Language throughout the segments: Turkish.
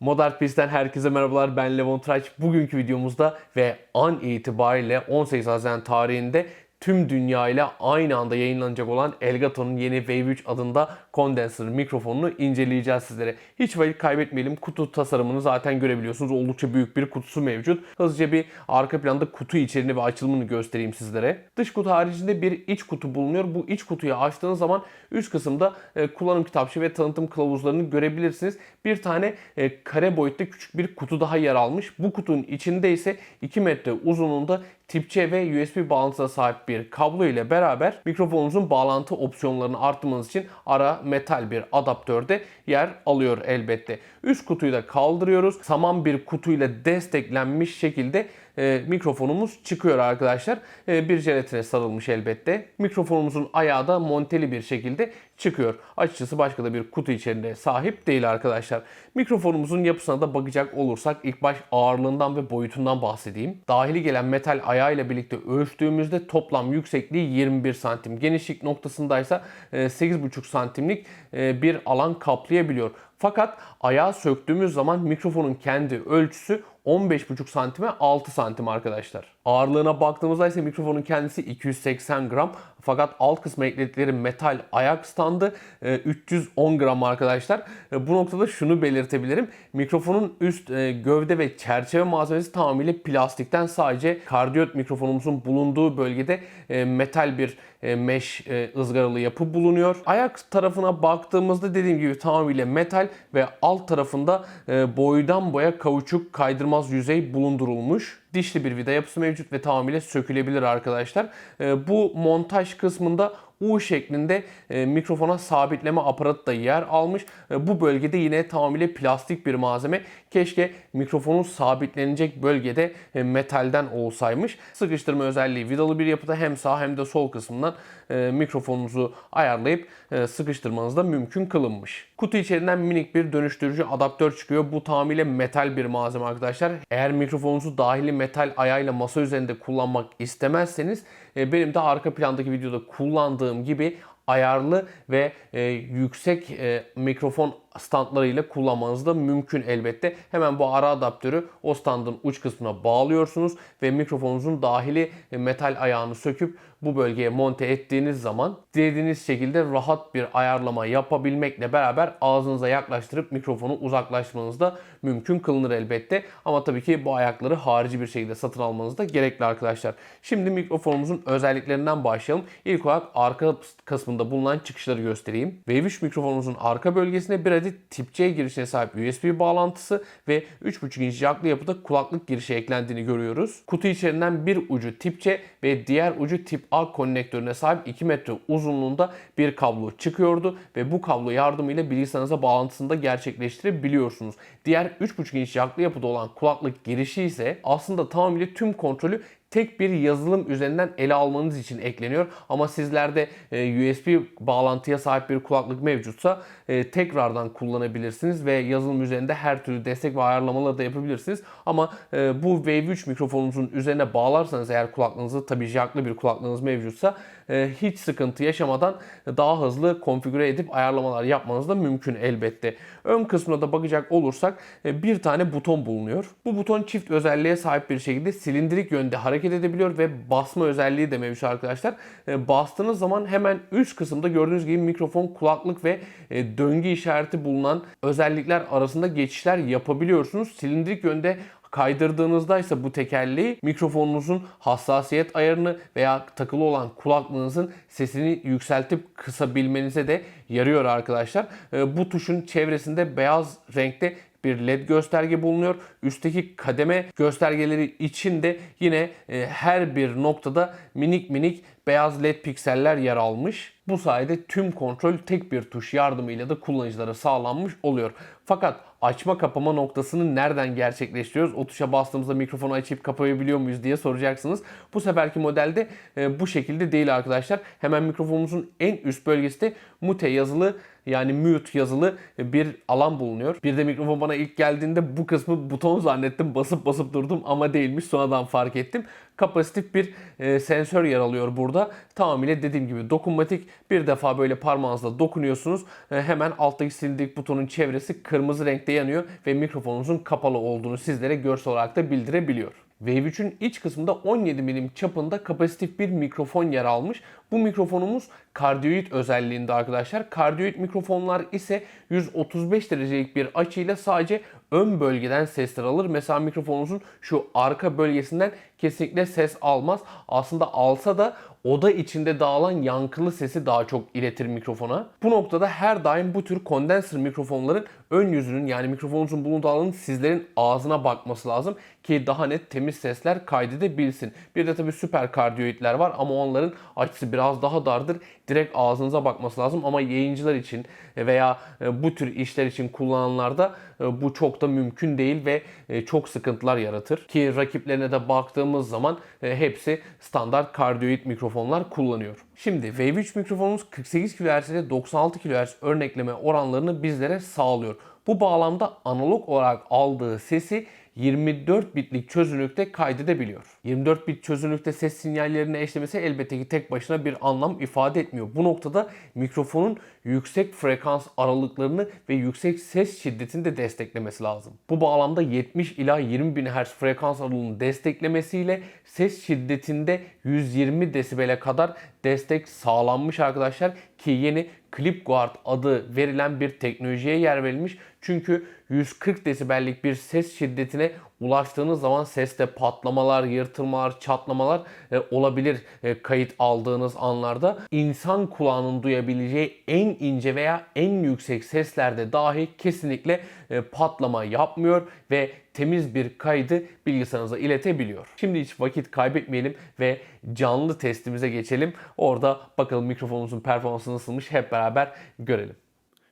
Modern Pist'ten herkese merhabalar. Ben Levon Traç. Bugünkü videomuzda ve an itibariyle 18 Haziran tarihinde tüm dünya ile aynı anda yayınlanacak olan Elgato'nun yeni Wave 3 adında kondenser mikrofonunu inceleyeceğiz sizlere. Hiç vakit kaybetmeyelim. Kutu tasarımını zaten görebiliyorsunuz. Oldukça büyük bir kutusu mevcut. Hızlıca bir arka planda kutu içeriğini ve açılımını göstereyim sizlere. Dış kutu haricinde bir iç kutu bulunuyor. Bu iç kutuyu açtığınız zaman üst kısımda e, kullanım kitapçığı ve tanıtım kılavuzlarını görebilirsiniz. Bir tane e, kare boyutta küçük bir kutu daha yer almış. Bu kutunun içinde ise 2 metre uzunluğunda tip C ve USB bağlantısına sahip bir kablo ile beraber mikrofonunuzun bağlantı opsiyonlarını arttırmanız için ara metal bir adaptörde yer alıyor elbette. Üst kutuyu da kaldırıyoruz. Saman bir kutuyla desteklenmiş şekilde e, mikrofonumuz çıkıyor arkadaşlar. E, bir jelatine sarılmış elbette. Mikrofonumuzun ayağı da monteli bir şekilde çıkıyor. Açıkçası başka da bir kutu içerisinde sahip değil arkadaşlar. Mikrofonumuzun yapısına da bakacak olursak ilk baş ağırlığından ve boyutundan bahsedeyim. Dahili gelen metal ayağıyla birlikte ölçtüğümüzde toplam yüksekliği 21 santim. Genişlik noktasındaysa e, 8,5 santimlik e, bir alan kaplayabiliyor. Fakat ayağı söktüğümüz zaman mikrofonun kendi ölçüsü 15,5 santime 6 santim arkadaşlar. Ağırlığına baktığımızda ise mikrofonun kendisi 280 gram. Fakat alt kısmı ekledikleri metal ayak standı e, 310 gram arkadaşlar. E, Bu noktada şunu belirtebilirim. Mikrofonun üst e, gövde ve çerçeve malzemesi tamamıyla plastikten sadece kardiyot mikrofonumuzun bulunduğu bölgede e, metal bir e, mesh e, ızgaralı yapı bulunuyor. Ayak tarafına baktığımızda dediğim gibi tamamıyla metal ve alt tarafında e, boydan boya kauçuk kaydırmaz yüzey bulundurulmuş. Dişli bir vida yapısı mevcut ve tamamıyla sökülebilir arkadaşlar. E, bu montaj kısmında U şeklinde e, mikrofona sabitleme aparatı da yer almış. E, bu bölgede yine tamamıyla plastik bir malzeme. Keşke mikrofonun sabitlenecek bölgede e, metalden olsaymış. Sıkıştırma özelliği vidalı bir yapıda hem sağ hem de sol kısmından e, mikrofonunuzu ayarlayıp e, sıkıştırmanız da mümkün kılınmış. Kutu içerisinden minik bir dönüştürücü adaptör çıkıyor. Bu tamamıyla metal bir malzeme arkadaşlar. Eğer mikrofonunuzu dahili metal ayağıyla masa üzerinde kullanmak istemezseniz benim de arka plandaki videoda kullandığım gibi ayarlı ve e, yüksek e, mikrofon standlarıyla kullanmanız da mümkün elbette. Hemen bu ara adaptörü o standın uç kısmına bağlıyorsunuz ve mikrofonunuzun dahili metal ayağını söküp bu bölgeye monte ettiğiniz zaman dilediğiniz şekilde rahat bir ayarlama yapabilmekle beraber ağzınıza yaklaştırıp mikrofonu uzaklaştırmanız da mümkün kılınır elbette. Ama tabii ki bu ayakları harici bir şekilde satın almanız da gerekli arkadaşlar. Şimdi mikrofonumuzun özelliklerinden başlayalım. İlk olarak arka kısmında bulunan çıkışları göstereyim. Wave 3 mikrofonumuzun arka bölgesinde bir adet tip C girişine sahip USB bağlantısı ve 3.5 inç jacklı yapıda kulaklık girişi eklendiğini görüyoruz. Kutu içerisinden bir ucu tip C ve diğer ucu tip A konnektörüne sahip 2 metre uzunluğunda bir kablo çıkıyordu ve bu kablo yardımıyla bilgisayarınıza bağlantısını da gerçekleştirebiliyorsunuz. Diğer 3.5 inç jacklı yapıda olan kulaklık girişi ise aslında tamamıyla tüm kontrolü tek bir yazılım üzerinden ele almanız için ekleniyor. Ama sizlerde e, USB bağlantıya sahip bir kulaklık mevcutsa e, tekrardan kullanabilirsiniz ve yazılım üzerinde her türlü destek ve ayarlamaları da yapabilirsiniz. Ama e, bu Wave 3 mikrofonunuzun üzerine bağlarsanız eğer kulaklığınızı tabii jacklı bir kulaklığınız mevcutsa hiç sıkıntı yaşamadan daha hızlı konfigüre edip ayarlamalar yapmanız da mümkün elbette. Ön kısmına da bakacak olursak e, bir tane buton bulunuyor. Bu buton çift özelliğe sahip bir şekilde silindirik yönde hareket edebiliyor ve basma özelliği de mevcut arkadaşlar. E, bastığınız zaman hemen üst kısımda gördüğünüz gibi mikrofon, kulaklık ve e, döngü işareti bulunan özellikler arasında geçişler yapabiliyorsunuz. Silindirik yönde kaydırdığınızda ise bu tekerleği mikrofonunuzun hassasiyet ayarını veya takılı olan kulaklığınızın sesini yükseltip kısabilmenize de yarıyor arkadaşlar. Ee, Bu tuşun çevresinde beyaz renkte bir led gösterge bulunuyor. Üstteki kademe göstergeleri için de yine e, her bir noktada minik minik beyaz led pikseller yer almış. Bu sayede tüm kontrol tek bir tuş yardımıyla da kullanıcılara sağlanmış oluyor. Fakat açma kapama noktasını nereden gerçekleştiriyoruz? O tuşa bastığımızda mikrofonu açıp kapayabiliyor muyuz diye soracaksınız. Bu seferki modelde e, bu şekilde değil arkadaşlar. Hemen mikrofonumuzun en üst bölgesinde mute yazılı yani mute yazılı bir alan bulunuyor. Bir de mikrofon bana ilk geldiğinde bu kısmı buton zannettim. Basıp basıp durdum ama değilmiş. Sonradan fark ettim. Kapasitif bir e, sensör yer alıyor burada. Tamamıyla dediğim gibi dokunmatik Bir defa böyle parmağınızla dokunuyorsunuz. E, hemen alttaki silindirlik butonun çevresi kırmızı renkte yanıyor ve mikrofonunuzun kapalı olduğunu sizlere görsel olarak da bildirebiliyor. Wave 3'ün iç kısmında 17 milim çapında kapasitif bir mikrofon yer almış. Bu mikrofonumuz kardioid özelliğinde arkadaşlar. Kardioid mikrofonlar ise 135 derecelik bir açıyla sadece ön bölgeden sesler alır. Mesela mikrofonunuzun şu arka bölgesinden kesinlikle ses almaz. Aslında alsa da oda içinde dağılan yankılı sesi daha çok iletir mikrofona. Bu noktada her daim bu tür kondenser mikrofonların ön yüzünün yani mikrofonunuzun bulunduğu alanın sizlerin ağzına bakması lazım ki daha net temiz sesler kaydedebilsin. Bir de tabii süper kardioidler var ama onların açısı biraz daha dardır. Direkt ağzınıza bakması lazım ama yayıncılar için veya e, bu tür işler için kullananlarda e, bu çok da mümkün değil ve e, çok sıkıntılar yaratır. Ki rakiplerine de baktığımız zaman hepsi standart kardioid mikrofonlar kullanıyor. Şimdi Wave 3 mikrofonumuz 48 kHz ile 96 kHz örnekleme oranlarını bizlere sağlıyor. Bu bağlamda analog olarak aldığı sesi 24 bitlik çözünürlükte kaydedebiliyor. 24 bit çözünürlükte ses sinyallerine eşlemesi elbette ki tek başına bir anlam ifade etmiyor. Bu noktada mikrofonun yüksek frekans aralıklarını ve yüksek ses şiddetini de desteklemesi lazım. Bu bağlamda 70 ila 20 bin Hz frekans aralığını desteklemesiyle ses şiddetinde 120 desibele kadar destek sağlanmış arkadaşlar ki yeni ClipGuard adı verilen bir teknolojiye yer verilmiş. Çünkü 140 desibellik bir ses şiddetine ulaştığınız zaman seste patlamalar, yırtılmalar, çatlamalar e, olabilir e, kayıt aldığınız anlarda. İnsan kulağının duyabileceği en ince veya en yüksek seslerde dahi kesinlikle e, patlama yapmıyor ve temiz bir kaydı bilgisayarınıza iletebiliyor. Şimdi hiç vakit kaybetmeyelim ve canlı testimize geçelim. Orada bakalım mikrofonumuzun performansı nasılmış hep beraber görelim.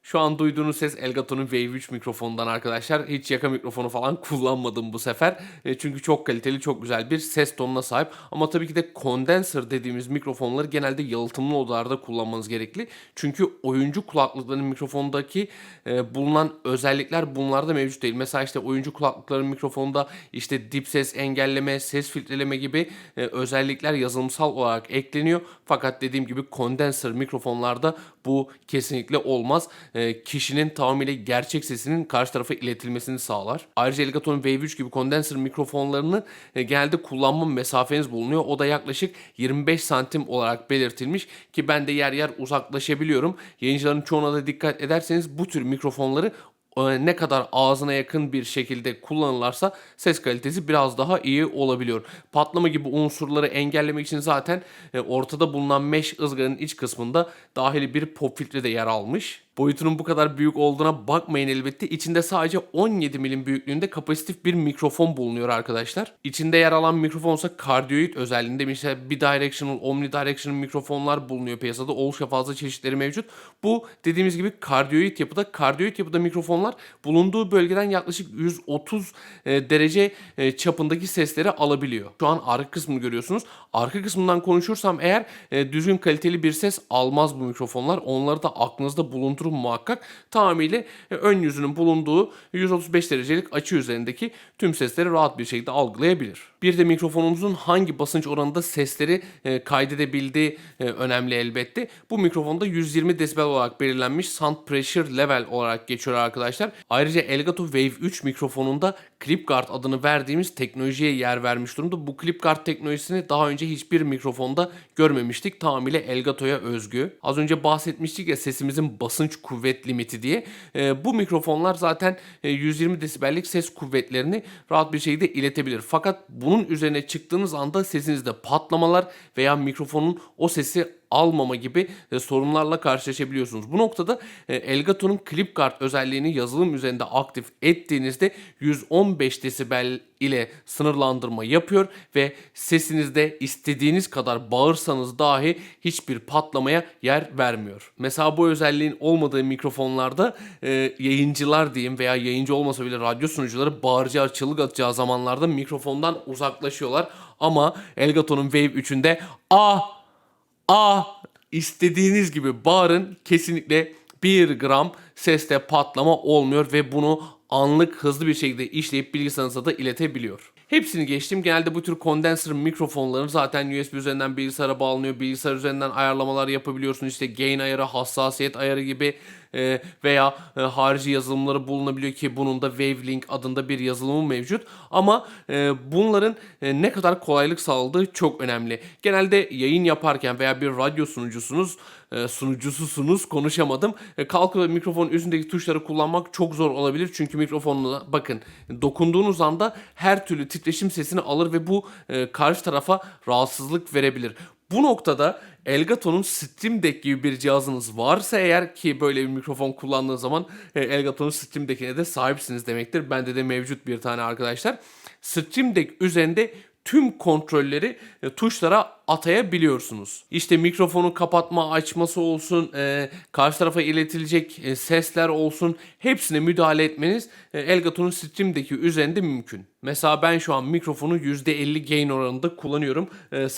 Şu an duyduğunuz ses Elgato'nun Wave 3 mikrofonundan arkadaşlar. Hiç yaka mikrofonu falan kullanmadım bu sefer. E, çünkü çok kaliteli, çok güzel bir ses tonuna sahip. Ama tabii ki de condenser dediğimiz mikrofonları genelde yalıtımlı odalarda kullanmanız gerekli. Çünkü oyuncu kulaklıklarının mikrofondaki e, bulunan özellikler bunlarda mevcut değil. Mesela işte oyuncu kulaklıkların mikrofonunda işte dip ses engelleme, ses filtreleme gibi e, özellikler yazılımsal olarak ekleniyor. Fakat dediğim gibi condenser mikrofonlarda bu kesinlikle olmaz. E, kişinin tamamıyla gerçek sesinin karşı tarafa iletilmesini sağlar. Ayrıca Elgato'nun Wave 3 gibi condenser mikrofonlarını e, genelde kullanma mesafeniz bulunuyor. O da yaklaşık 25 santim olarak belirtilmiş ki ben de yer yer uzaklaşabiliyorum. Yayıncıların çoğuna da dikkat ederseniz bu tür mikrofonları e, ne kadar ağzına yakın bir şekilde kullanırlarsa ses kalitesi biraz daha iyi olabiliyor. Patlama gibi unsurları engellemek için zaten ortada bulunan mesh ızgaranın iç kısmında dahili bir pop filtre de yer almış. Boyutunun bu kadar büyük olduğuna bakmayın elbette. İçinde sadece 17 milim büyüklüğünde kapasitif bir mikrofon bulunuyor arkadaşlar. İçinde yer alan mikrofonsa kardioid özelliğinde mesela bidirectional, omnidirectional mikrofonlar bulunuyor piyasada. Oldukça fazla çeşitleri mevcut. Bu dediğimiz gibi kardioid yapıda. Kardioid yapıda mikrofonlar bulunduğu bölgeden yaklaşık 130 e, derece e, çapındaki sesleri alabiliyor. Şu an arka kısmını görüyorsunuz. Arka kısmından konuşursam eğer e, düzgün kaliteli bir ses almaz bu mikrofonlar. Onları da aklınızda bulundurun muhakkak. Tamamıyla e, ön yüzünün bulunduğu 135 derecelik açı üzerindeki tüm sesleri rahat bir şekilde algılayabilir. Bir de mikrofonumuzun hangi basınç oranında sesleri e, kaydedebildiği e, önemli elbette. Bu mikrofonda 120 desibel olarak belirlenmiş sound pressure level olarak geçiyor arkadaşlar. Ayrıca Elgato Wave 3 mikrofonunda ClipGuard adını verdiğimiz teknolojiye yer vermiş durumda. Bu ClipGuard teknolojisini daha önce hiçbir mikrofonda görmemiştik. Tamamıyla Elgato'ya özgü. Az önce bahsetmiştik ya sesimizin basınç kuvvet limiti diye. E, bu mikrofonlar zaten e, 120 desibellik ses kuvvetlerini rahat bir şekilde iletebilir. Fakat bunun üzerine çıktığınız anda sesinizde patlamalar veya mikrofonun o sesi almama gibi e, sorunlarla karşılaşabiliyorsunuz. Bu noktada e, Elgato'nun ClipGuard özelliğini yazılım üzerinde aktif ettiğinizde 115 desibel ile sınırlandırma yapıyor ve sesinizde istediğiniz kadar bağırsanız dahi hiçbir patlamaya yer vermiyor. Mesela bu özelliğin olmadığı mikrofonlarda e, yayıncılar diyeyim veya yayıncı olmasa bile radyo sunucuları bağıracağı, çığlık atacağı zamanlarda mikrofondan uzaklaşıyorlar. Ama Elgato'nun Wave 3'ünde ah A istediğiniz gibi bağırın kesinlikle 1 gram seste patlama olmuyor ve bunu anlık hızlı bir şekilde işleyip bilgisayarınıza da iletebiliyor. Hepsini geçtim. Genelde bu tür kondenser mikrofonların zaten USB üzerinden bilgisayara bağlanıyor. Bilgisayar üzerinden ayarlamalar yapabiliyorsun. İşte gain ayarı, hassasiyet ayarı gibi e, veya e, harici yazılımları bulunabiliyor ki bunun da Wavelink adında bir yazılımı mevcut. Ama e, bunların e, ne kadar kolaylık sağladığı çok önemli. Genelde yayın yaparken veya bir radyo sunucusunuz sunucususunuz konuşamadım. Kalkıp mikrofonun üstündeki tuşları kullanmak çok zor olabilir. Çünkü mikrofonuna bakın dokunduğunuz anda her türlü titreşim sesini alır ve bu karşı tarafa rahatsızlık verebilir. Bu noktada Elgato'nun Stream Deck gibi bir cihazınız varsa eğer ki böyle bir mikrofon kullandığınız zaman e, Elgato'nun Stream Deck'ine de sahipsiniz demektir. Bende de mevcut bir tane arkadaşlar. Stream Deck üzerinde tüm kontrolleri e, tuşlara atayabiliyorsunuz. İşte mikrofonu kapatma, açması olsun, e, karşı tarafa iletilecek e, sesler olsun hepsine müdahale etmeniz e, Elgato'nun Stream'deki üzerinde mümkün. Mesela ben şu an mikrofonu %50 gain oranında kullanıyorum. E,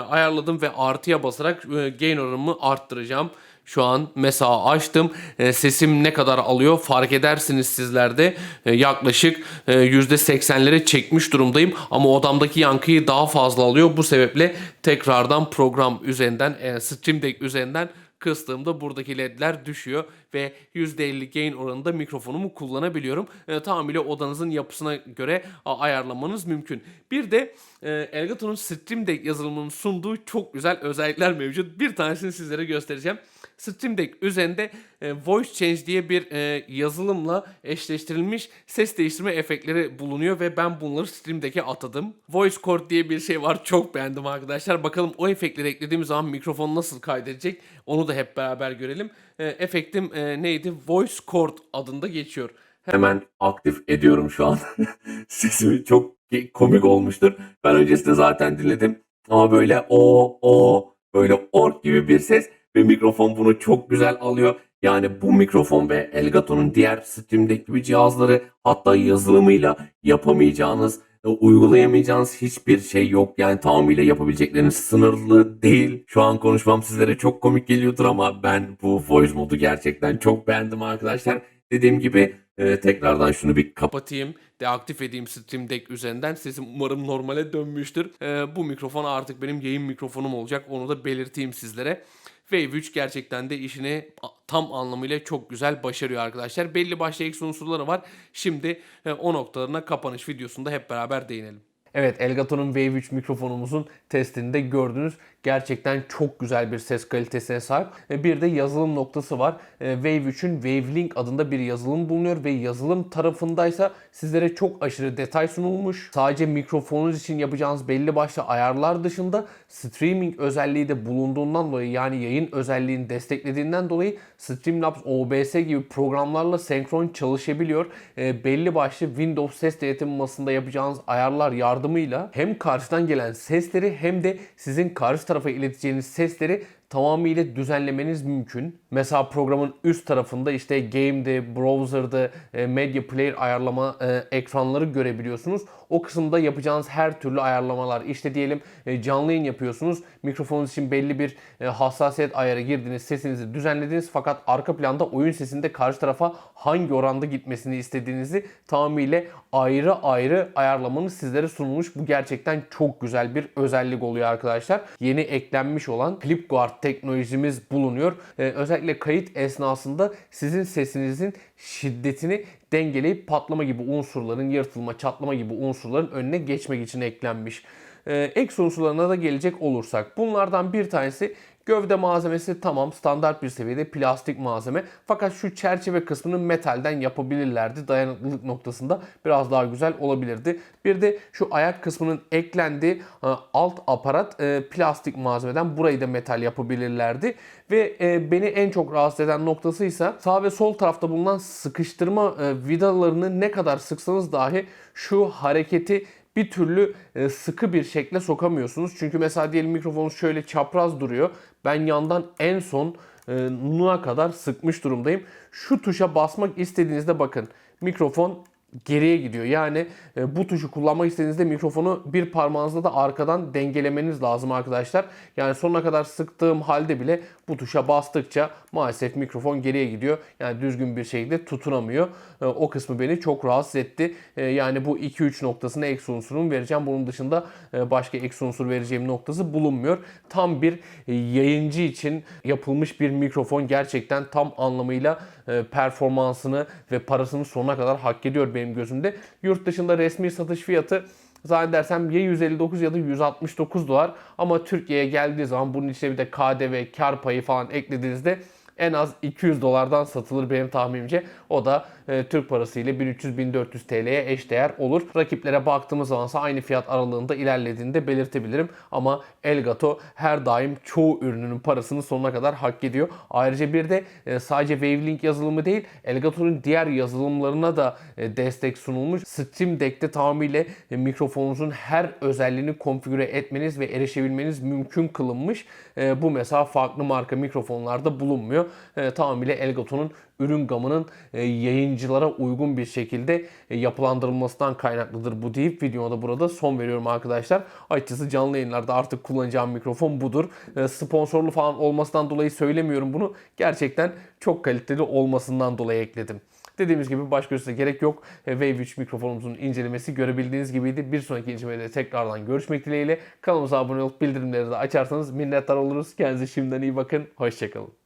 ayarladım ve artıya basarak gain oranımı arttıracağım. Şu an mesela açtım. E, sesim ne kadar alıyor fark edersiniz sizler de. E, yaklaşık e, %80'lere çekmiş durumdayım. Ama odamdaki yankıyı daha fazla alıyor. Bu sebeple tekrardan program üzerinden, e, Stream Deck üzerinden kıstığımda buradaki ledler düşüyor ve %50 gain oranında mikrofonumu kullanabiliyorum. E, tamamıyla odanızın yapısına göre a, ayarlamanız mümkün. Bir de e, Elgato'nun Stream Deck yazılımının sunduğu çok güzel özellikler mevcut. Bir tanesini sizlere göstereceğim. Stream Deck üzerinde e, Voice Change diye bir e, yazılımla eşleştirilmiş ses değiştirme efektleri bulunuyor ve ben bunları Stream Deck'e atadım. Voice Chord diye bir şey var. Çok beğendim arkadaşlar. Bakalım o efektleri eklediğimiz zaman mikrofon nasıl kaydedecek onu da hep beraber görelim. E, efektim e, neydi? Voice Chord adında geçiyor. Hemen aktif ediyorum şu an. Sesimi çok komik olmuştur. Ben öncesinde zaten dinledim. Ama böyle o o böyle ork gibi bir ses ve mikrofon bunu çok güzel alıyor. Yani bu mikrofon ve Elgato'nun diğer Stream Deck gibi cihazları hatta yazılımıyla yapamayacağınız, e, uygulayamayacağınız hiçbir şey yok. Yani tamamıyla yapabilecekleriniz sınırlı değil. Şu an konuşmam sizlere çok komik geliyordur ama ben bu voice modu gerçekten çok beğendim arkadaşlar. Dediğim gibi e, tekrardan şunu bir kapatayım. Deaktif edeyim Stream Deck üzerinden. Sesim umarım normale dönmüştür. E, bu mikrofon artık benim yayın mikrofonum olacak. Onu da belirteyim sizlere. Wave 3 gerçekten de işini tam anlamıyla çok güzel başarıyor arkadaşlar. Belli başlı eksi unsurları var. Şimdi e, o noktalarına kapanış videosunda hep beraber değinelim. Evet Elgato'nun Wave 3 mikrofonumuzun testinde gördünüz. Gerçekten çok güzel bir ses kalitesine sahip. Bir de yazılım noktası var. E, Wave 3'ün Wavelink adında bir yazılım bulunuyor ve yazılım tarafındaysa sizlere çok aşırı detay sunulmuş. Sadece mikrofonunuz için yapacağınız belli başlı ayarlar dışında streaming özelliği de bulunduğundan dolayı yani yayın özelliğini desteklediğinden dolayı Streamlabs OBS gibi programlarla senkron çalışabiliyor. E, belli başlı Windows ses denetim masasında yapacağınız ayarlar yardımıyla hem karşıdan gelen sesleri hem de sizin karşı tarafa ileteceğiniz sesleri tamamıyla düzenlemeniz mümkün. Mesela programın üst tarafında işte game'de, browser'da, e, media player ayarlama e, ekranları görebiliyorsunuz. O kısımda yapacağınız her türlü ayarlamalar. İşte diyelim e, canlı yayın yapıyorsunuz. Mikrofonunuz için belli bir e, hassasiyet ayarı girdiniz, sesinizi düzenlediniz. Fakat arka planda oyun sesinde karşı tarafa hangi oranda gitmesini istediğinizi tamamıyla ayrı ayrı ayarlamanız sizlere sunulmuş. Bu gerçekten çok güzel bir özellik oluyor arkadaşlar. Yeni eklenmiş olan Flipguard teknolojimiz bulunuyor. Ee, özellikle kayıt esnasında sizin sesinizin şiddetini dengeleyip patlama gibi unsurların, yırtılma, çatlama gibi unsurların önüne geçmek için eklenmiş. Ee, ek unsurlarına da gelecek olursak bunlardan bir tanesi Gövde malzemesi tamam standart bir seviyede plastik malzeme. Fakat şu çerçeve kısmını metalden yapabilirlerdi. Dayanıklılık noktasında biraz daha güzel olabilirdi. Bir de şu ayak kısmının eklendiği e, alt aparat e, plastik malzemeden burayı da metal yapabilirlerdi. Ve e, beni en çok rahatsız eden noktası ise sağ ve sol tarafta bulunan sıkıştırma vidalarını ne kadar sıksanız dahi şu hareketi bir türlü e, sıkı bir şekle sokamıyorsunuz. Çünkü mesela diyelim mikrofonunuz şöyle çapraz duruyor. Ben yandan en son e, nu'a kadar sıkmış durumdayım. Şu tuşa basmak istediğinizde bakın mikrofon geriye gidiyor. Yani e, bu tuşu kullanmak istediğinizde mikrofonu bir parmağınızla da arkadan dengelemeniz lazım arkadaşlar. Yani sonuna kadar sıktığım halde bile bu tuşa bastıkça maalesef mikrofon geriye gidiyor. Yani düzgün bir şekilde tutunamıyor. E, o kısmı beni çok rahatsız etti. E, yani bu 2-3 noktasına eksi unsurumu vereceğim. Bunun dışında e, başka eksi unsur vereceğim noktası bulunmuyor. Tam bir e, yayıncı için yapılmış bir mikrofon gerçekten tam anlamıyla e, performansını ve parasını sonuna kadar hak ediyor benim gözümde. Yurt dışında resmi satış fiyatı zannedersem ya 159 ya da 169 dolar ama Türkiye'ye geldiği zaman bunun içine bir de KDV, kar payı falan eklediğinizde en az 200 dolardan satılır benim tahminimce. O da e, Türk parası ile 1300-1400 TL'ye eşdeğer olur. Rakiplere baktığımız zaman ise aynı fiyat aralığında ilerlediğini de belirtebilirim. Ama Elgato her daim çoğu ürününün parasını sonuna kadar hak ediyor. Ayrıca bir de e, sadece Wavelink yazılımı değil Elgato'nun diğer yazılımlarına da e, destek sunulmuş. Steam Deck'te tamamıyla e, mikrofonunuzun her özelliğini konfigüre etmeniz ve erişebilmeniz mümkün kılınmış. E, bu mesela farklı marka mikrofonlarda bulunmuyor. E, tamamıyla Elgato'nun ürün gamının e, yayıncılara uygun bir şekilde e, yapılandırılmasından kaynaklıdır bu deyip videoma da burada son veriyorum arkadaşlar. Açıkçası canlı yayınlarda artık kullanacağım mikrofon budur. E, Sponsorlu falan olmasından dolayı söylemiyorum bunu. Gerçekten çok kaliteli olmasından dolayı ekledim. Dediğimiz gibi başka üstüne gerek yok. E, Wave 3 mikrofonumuzun incelemesi görebildiğiniz gibiydi. Bir sonraki incelemede tekrardan görüşmek dileğiyle. Kanalımıza abone olup bildirimleri de açarsanız minnettar oluruz. Kendinize şimdiden iyi bakın. Hoşçakalın.